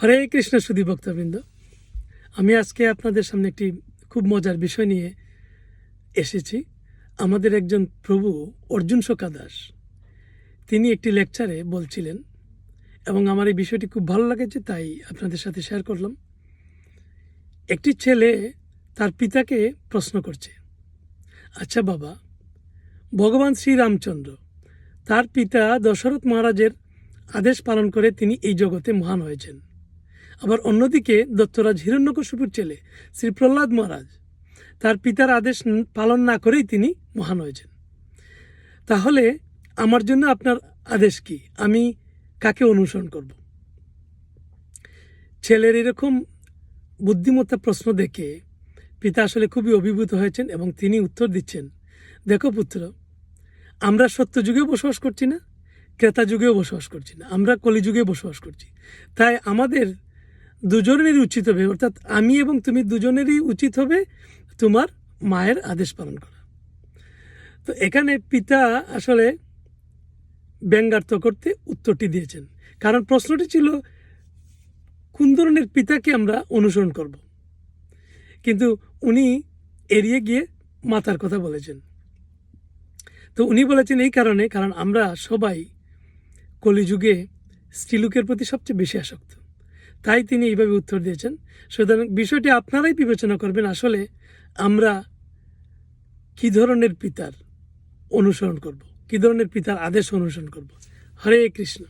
হরে কৃষ্ণ সুধী ভক্তবৃন্দ, আমি আজকে আপনাদের সামনে একটি খুব মজার বিষয় নিয়ে এসেছি। আমাদের একজন প্রভু অর্জুন শোকা দাস, তিনি একটি লেকচারে বলছিলেন এবং আমার এই বিষয়টি খুব ভালো লেগেছে, তাই আপনাদের সাথে শেয়ার করলাম। একটি ছেলে তার পিতাকে প্রশ্ন করছে আচ্ছা বাবা, ভগবান শ্রীরামচন্দ্র, তার পিতা দশরথ মহারাজের আদেশ পালন করে তিনি এই জগতে মহান হয়েছেন। আবার অন্যদিকে দত্তরাজ হিরণ্যকশিপুর ছেলে শ্রী প্রহ্লাদ মহারাজ তার পিতার আদেশ পালন না করেই তিনি মহান হয়েছেন। তাহলে আমার জন্য আপনার আদেশ কি? আমি কাকে অনুসরণ করব? ছেলের এরকম বুদ্ধিমত্তা প্রশ্ন দেখে পিতা আসলে খুবই অভিভূত হয়েছেন এবং তিনি উত্তর দিচ্ছেন, দেখো পুত্র, আমরা সত্য যুগেও বসবাস করছি না, ক্রেতা যুগেও বসবাস করছি না, আমরা কলিযুগে বসবাস করছি। তাই আমাদের দুজনেরই উচিত হবে, অর্থাৎ আমি এবং তুমি দুজনেরই উচিত হবে তোমার মায়ের আদেশ পালন করা। তো এখানে পিতা আসলে ব্যঙ্গার্থ করতে উত্তরটি দিয়েছেন। কারণ প্রশ্নটি ছিল, কোন ধরনের পিতাকে আমরা অনুসরণ করব? কিন্তু উনি এড়িয়ে গিয়ে মাতার কথা বলেছেন। তো উনি বলেছেন এই কারণে, কারণ আমরা সবাই কলিযুগে স্ত্রীলোকের প্রতি সবচেয়ে বেশি আসক্ত। তাই তিনি এইভাবে উত্তর দিয়েছেন। সুতরাং বিষয়টি আপনারাই বিবেচনা করবেন আসলে আমরা কি ধরনের পিতার অনুসরণ করব, কি ধরনের পিতার আদেশ অনুসরণ করব। হরে কৃষ্ণ।